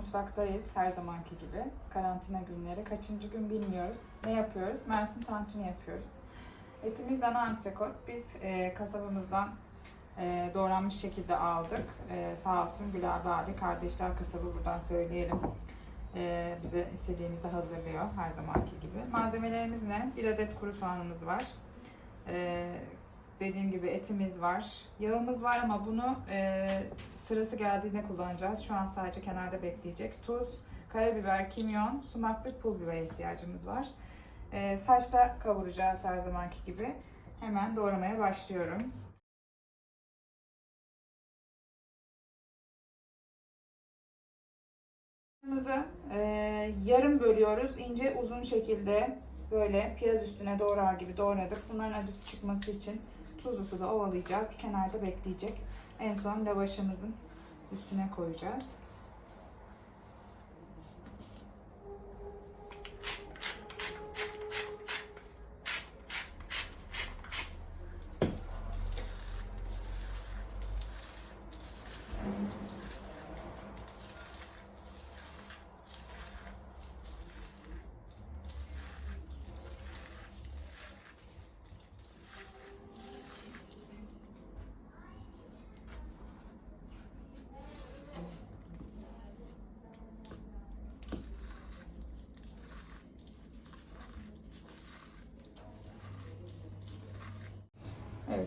mutfaktayız her zamanki gibi. Karantina günleri. Kaçıncı gün bilmiyoruz. Ne yapıyoruz? Mersin tantuni yapıyoruz. Etimiz dana antrekot. Biz e, kasabımızdan e, doğranmış şekilde aldık. E, sağ olsun Gülab abi, kardeşler kasabı buradan söyleyelim. E, bize istediğimizi hazırlıyor her zamanki gibi. Malzemelerimiz ne? Bir adet kuru soğanımız var. E, dediğim gibi etimiz var. Yağımız var ama bunu e, sırası geldiğinde kullanacağız. Şu an sadece kenarda bekleyecek. Tuz, karabiber, kimyon, sumak ve pul biber ihtiyacımız var. E, saçta kavuracağız her zamanki gibi. Hemen doğramaya başlıyorum. Soğanımızı e, yarım bölüyoruz. ince uzun şekilde böyle piyaz üstüne doğrar gibi doğradık. Bunların acısı çıkması için tuzlu suda ovalayacağız. Bir kenarda bekleyecek. En son lavaşımızın üstüne koyacağız.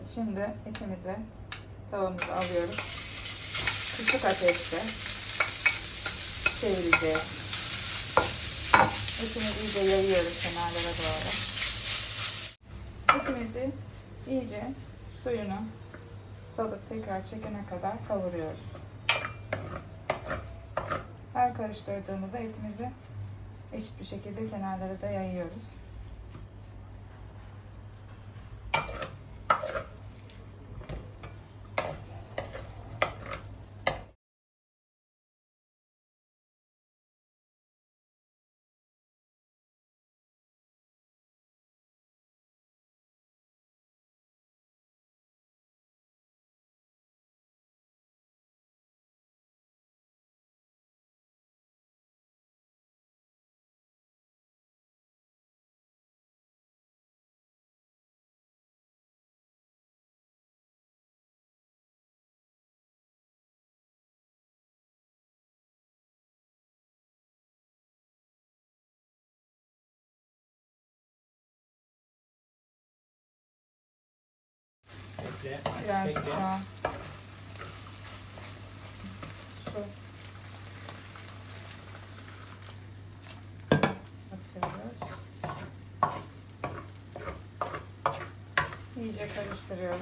Evet şimdi etimizi tavamıza alıyoruz. Kısık ateşte çevireceğiz. Etimizi iyice yayıyoruz kenarlara doğru. Etimizi iyice suyunu salıp tekrar çekene kadar kavuruyoruz. Her karıştırdığımızda etimizi eşit bir şekilde kenarlara da yayıyoruz. Bekle. Birazcık Bekle. daha su atıyoruz. İyice karıştırıyoruz.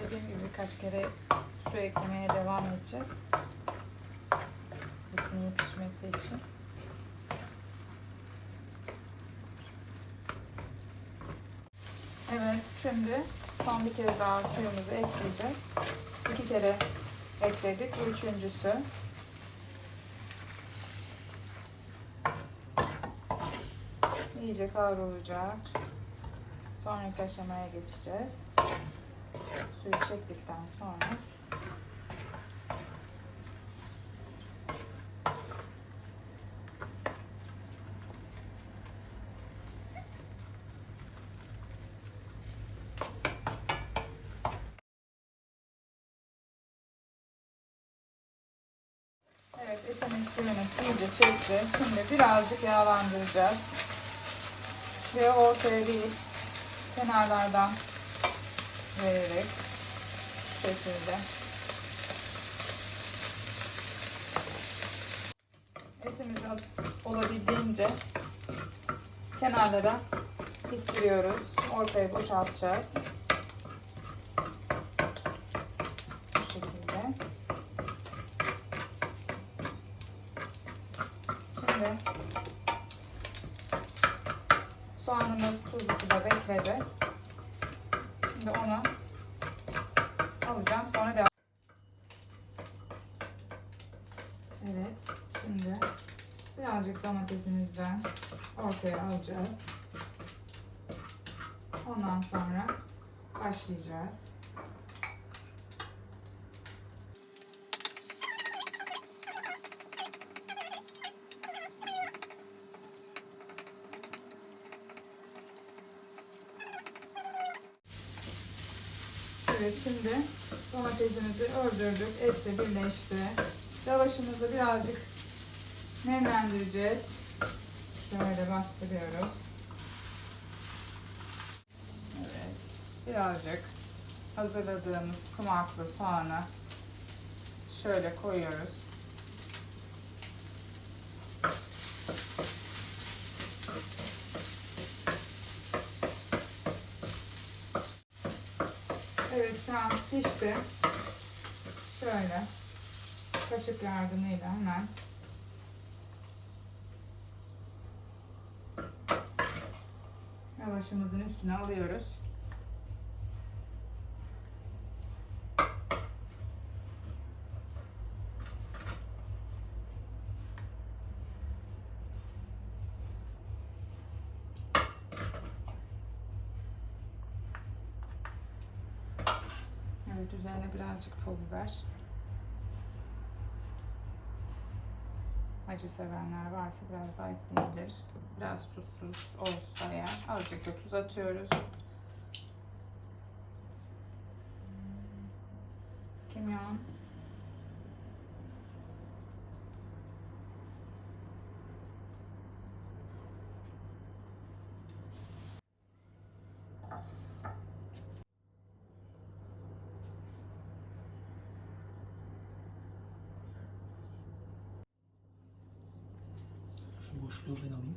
Dediğim gibi birkaç kere su eklemeye devam edeceğiz. Etin iyi pişmesi için. Evet, şimdi son bir kere daha suyumuzu ekleyeceğiz. İki kere ekledik. Bu üçüncüsü. İyice kavrulacak. Sonraki aşamaya geçeceğiz. Suyu çektikten sonra Evet, etimin suyunu iyice çekti. Şimdi birazcık yağlandıracağız. Ve ortaya değil, kenarlardan vererek şekilde. Etimizi olabildiğince kenarlara ittiriyoruz. Ortaya boşaltacağız. Bu şekilde. Şimdi soğanımız tuzlu suda bekledi. Şimdi onu alacağım. Sonra devam. Evet. Şimdi birazcık domatesimizden ortaya alacağız. Ondan sonra başlayacağız. Evet şimdi domatesimizi öldürdük. Et de birleşti. Lavaşımızı birazcık nemlendireceğiz. Şöyle bastırıyoruz. Evet. Birazcık hazırladığımız sumaklı soğanı şöyle koyuyoruz. Evet şu pişti. Şöyle kaşık yardımıyla hemen lavaşımızın üstüne alıyoruz. Evet üzerine birazcık pul biber. Acı sevenler varsa biraz daha ekleyebilir. Biraz tuzsuz olsa eğer azıcık da tuz atıyoruz. Kimyon. Şu boşluğu ben alayım.